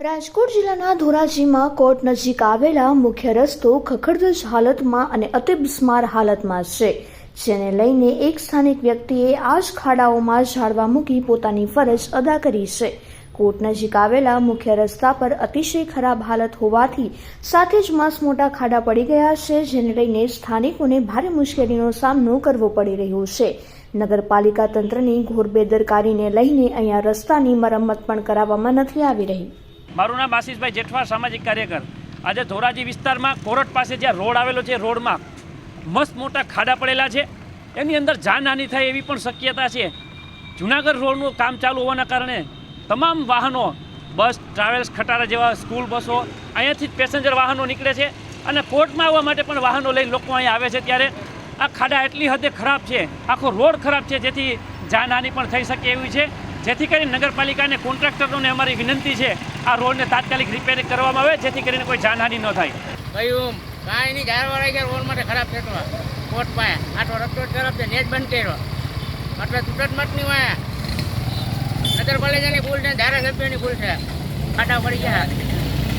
રાજકોટ જિલ્લાના ધોરાજીમાં કોર્ટ નજીક આવેલા મુખ્ય રસ્તો ખખડધજ હાલતમાં અને અતિ બિસ્માર હાલતમાં છે, જેને લઈને એક સ્થાનિક વ્યક્તિએ આ જ ખાડાઓમાં ઝાડવા મૂકી પોતાની ફરજ અદા કરી છે. કોર્ટ નજીક આવેલા મુખ્ય રસ્તા પર અતિશય ખરાબ હાલત હોવાથી સાથે જ માસ મોટા ખાડા પડી ગયા છે, જેને લઈને સ્થાનિકોને ભારે મુશ્કેલીનો સામનો કરવો પડી રહ્યો છે. નગરપાલિકા તંત્રની ઘોર બેદરકારીને લઈને અહીંયા રસ્તાની મરમ્મત પણ કરાવવામાં નથી આવી રહી. મારું નામ આશીષભાઈ જેઠવા, સામાજિક કાર્યકર. આજે ધોરાજી વિસ્તારમાં કોરટ પાસે જ્યાં રોડ આવેલો છે, રોડમાં મસ્ત મોટા ખાડા પડેલા છે. એની અંદર જાનહાનિ થાય એવી પણ શક્યતા છે. જુનાગઢ રોડનું કામ ચાલુ હોવાના કારણે તમામ વાહનો, બસ, ટ્રાવેલ્સ, ખટારા જેવા સ્કૂલ બસો, અહીંયાથી જ પેસેન્જર વાહનો નીકળે છે અને કોર્ટમાં આવવા માટે પણ વાહનો લઈને લોકો અહીંયા આવે છે ત્યારે આ ખાડા એટલી હદે ખરાબ છે. આખો રોડ ખરાબ છે, જેથી જાનહાનિ પણ થઈ શકે એવી છે. જેથી કરીને નગરપાલિકાને કોન્ટ્રાક્ટરોને અમારી વિનંતી છે આ રોડને તાત્કાલિક રિપેરિંગ કરવામાં આવે, જેથી કરીને કોઈ જાનહાની ન થાય. ભાઈ કાંઈ નહીં રહી ગયા, રોડ માટે ખરાબ થતો કોટ પાસે આટલો રસ્તો ખરાબ છે, નેટ બંધ કર્યો. એટલે તૂટત મત નહીં હોય નગરપાલિકાની ભૂલ છે, ધારાસભ્યની ભૂલ છે. ફાટા પડી ગયા.